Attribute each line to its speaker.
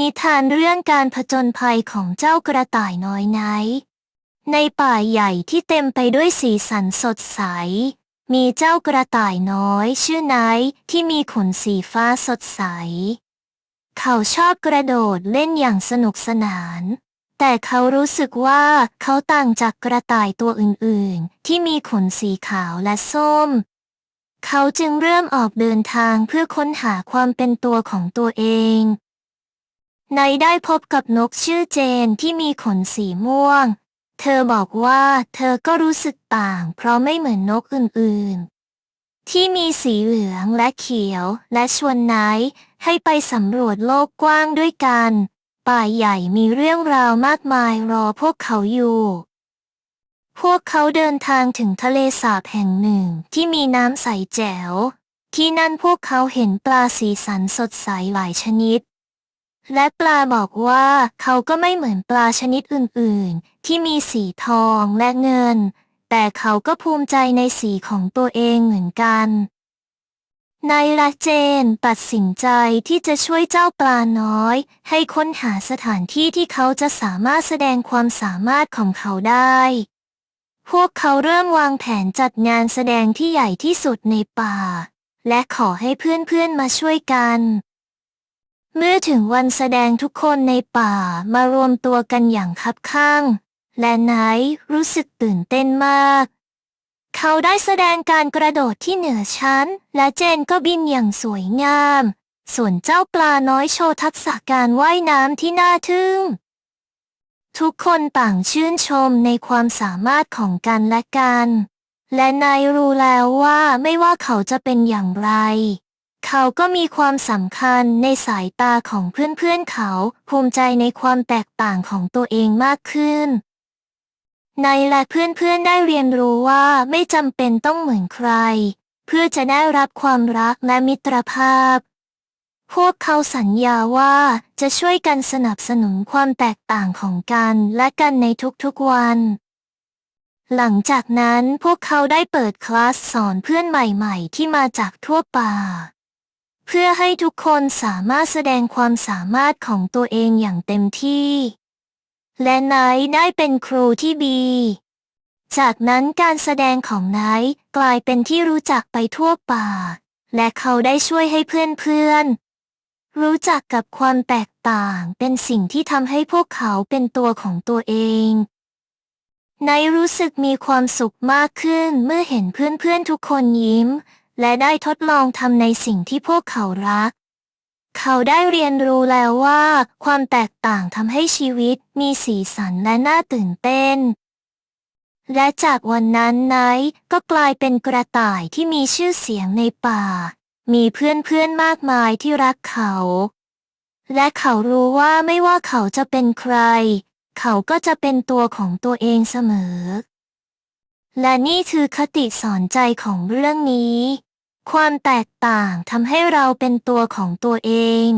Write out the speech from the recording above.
Speaker 1: นิทานเรื่องการผจญภัยของเจ้ากระต่ายน้อยไนในป่าใหญ่ที่เต็มไปด้วยสีสันสดใส มีเจ้ากระต่ายน้อย ชื่อไนที่มีขนสีฟ้าสดใส เขาชอบกระโดดเล่นอย่างสนุกสนาน แต่เขารู้สึกว่าเขาต่างจากกระต่ายตัวอื่นๆ ที่มีขนสีขาวและส้ม เขาจึงเริ่มออกเดินทางเพื่อค้นหาความเป็นตัวของตัวเอง ในได้พบกับนกชื่อเจนที่มีขนสีม่วง เธอบอกว่าเธอก็รู้สึกต่าง เพราะไม่เหมือนนกอื่นๆ ที่มีสีเหลืองและเขียวและชวนไนท์ให้ไปสำรวจโลกกว้างด้วยกัน ป่าใหญ่มีเรื่องราวมากมายรอพวกเขาอยู่ พวกเขาเดินทางถึงทะเลสาบแห่งหนึ่งที่มีน้ำใสแจ๋ว ที่นั่นพวกเขาเห็นปลาสีสันสดใสหลายชนิด และปลาบอกว่าเขาก็ไม่เหมือนปลาชนิดอื่นๆ ที่มีสีทองและเงิน แต่เขาก็ภูมิใจในสีของตัวเองเหมือนกันนายละเจนตัดสินใจที่จะช่วยเจ้าปลาน้อย ให้ค้นหาสถานที่ที่เขาจะสามารถแสดงความสามารถของเขาได้ พวกเขาเริ่มวางแผนจัดงานแสดงที่ใหญ่ที่สุดในป่า และขอให้เพื่อนๆมาช่วยกัน เมื่อถึงวันแสดงทุกคนในป่ามารวมตัวกันอย่างคับข้าง และไนท์รู้สึกตื่นเต้นมาก เขาได้แสดงการกระโดดที่เหนือชั้น และเจนก็บินอย่างสวยงาม ส่วนเจ้าปลาน้อยโชว์ทักษะการว่ายน้ำที่น่าทึ่ง ทุกคนต่างชื่นชมในความสามารถของกันและกัน และนายรู้แล้วว่าไม่ว่าเขาจะเป็นอย่างไร เขาก็มีความสำคัญในสายตาของเพื่อนๆเขา ภูมิใจในความแตกต่างของตัวเองมากขึ้น ในและเพื่อนๆได้เรียนรู้ว่าไม่จำเป็นต้องเหมือนใคร เพื่อจะได้รับความรักและมิตรภาพ พวกเขาสัญญาว่าจะช่วยกันสนับสนุนความแตกต่างของกันและกันในทุกๆวันหลังจากนั้นพวกเขาได้เปิดคลาสสอนเพื่อนใหม่ ๆ ที่มาจากทั่วป่า เพื่อให้ทุกคนสามารถแสดงความสามารถของตัวเองอย่างเต็มที่ และไนท์ได้เป็นครูที่ดี จากนั้นการแสดงของไนท์กลายเป็นที่รู้จักไปทั่วป่า และเขาได้ช่วยให้เพื่อนๆ รู้จักกับความแตกต่างเป็นสิ่งที่ทำให้พวกเขาเป็นตัวของตัวเองไนรู้สึกมีความสุขมากขึ้นเมื่อเห็นเพื่อนๆทุกคนยิ้ม และได้ทดลองทำในสิ่งที่พวกเขารัก เขาได้เรียนรู้แล้วว่า ความแตกต่างทำให้ชีวิตมีสีสันและน่าตื่นเต้น และจากวันนั้นไนท์ก็กลายเป็นกระต่ายที่มีชื่อเสียงในป่า มีเพื่อนๆมากมายที่รักเขา และเขารู้ว่าไม่ว่าเขาจะเป็นใคร เขาก็จะเป็นตัวของตัวเองเสมอและนี่คือคติสอนใจของเรื่องนี้ ความแตกต่างทำให้เราเป็นตัวของตัวเอง